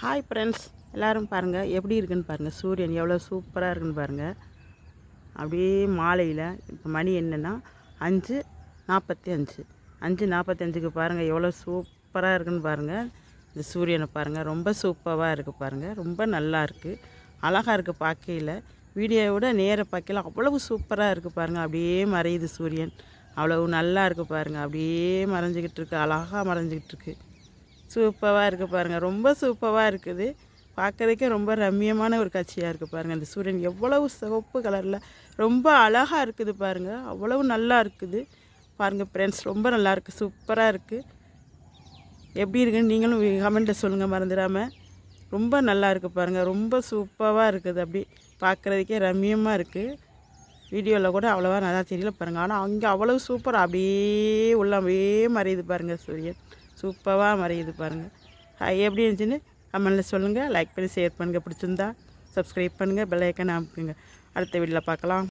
Hi friends எல்லோரும் பாருங்கள் எப்படி இருக்குன்னு பாருங்கள் சூரியன் எவ்வளோ சூப்பராக இருக்குன்னு பாருங்கள் அப்படியே மாலையில் இப்போ மணி என்னென்னா அஞ்சு நாற்பத்தி அஞ்சு. அஞ்சு நாற்பத்தஞ்சுக்கு பாருங்கள் எவ்வளோ சூப்பராக இருக்குன்னு பாருங்கள் இந்த சூரியனை பாருங்கள் ரொம்ப சூப்பராக இருக்குது பாருங்கள் ரொம்ப நல்லா இருக்குது அழகாக இருக்குது பார்க்கையில். வீடியோவை விட நேர பார்க்கல அவ்வளவு சூப்பராக இருக்குது பாருங்கள் அப்படியே மறையுது சூரியன். அவ்வளவு நல்லா இருக்குது பாருங்கள் அப்படியே மறைஞ்சிக்கிட்டு இருக்கு. அழகாக மறைஞ்சிக்கிட்டு இருக்குது சூப்பராக இருக்குது பாருங்கள் ரொம்ப சூப்பராக இருக்குது. பார்க்குறதுக்கே ரொம்ப ரம்மியமான ஒரு காட்சியாக இருக்குது பாருங்கள் அந்த சூரியன் எவ்வளவு சிவப்பு கலரில் ரொம்ப அழகாக இருக்குது பாருங்கள் அவ்வளவு நல்லா இருக்குது. பாருங்கள் ஃப்ரெண்ட்ஸ் ரொம்ப நல்லா இருக்குது சூப்பராக இருக்குது எப்படி இருக்குன்னு நீங்களும் கமெண்ட்டில் சொல்லுங்கள் மறந்துடாமல் ரொம்ப நல்லா இருக்குது பாருங்கள் ரொம்ப சூப்பராக இருக்குது. அப்படி பார்க்குறதுக்கே ரம்மியமாக இருக்குது வீடியோவில் கூட அவ்வளோவா நல்லா தெரியல பாருங்கள் ஆனால் அங்கே அவ்வளவு சூப்பராக அப்படியே உள்ள அப்படியே மறையுது பாருங்கள் சூரியன். சூப்பராக மறையுது பாருங்கள் எப்படி இருந்துச்சுன்னு கமெண்டில் சொல்லுங்கள் லைக் பண்ணி ஷேர் பண்ணுங்கள் பிடிச்சிருந்தா சப்ஸ்கிரைப் பண்ணுங்கள் பெல் ஐக்கன் அமுக்குங்க அடுத்த வீடியோவில் பார்க்கலாம்.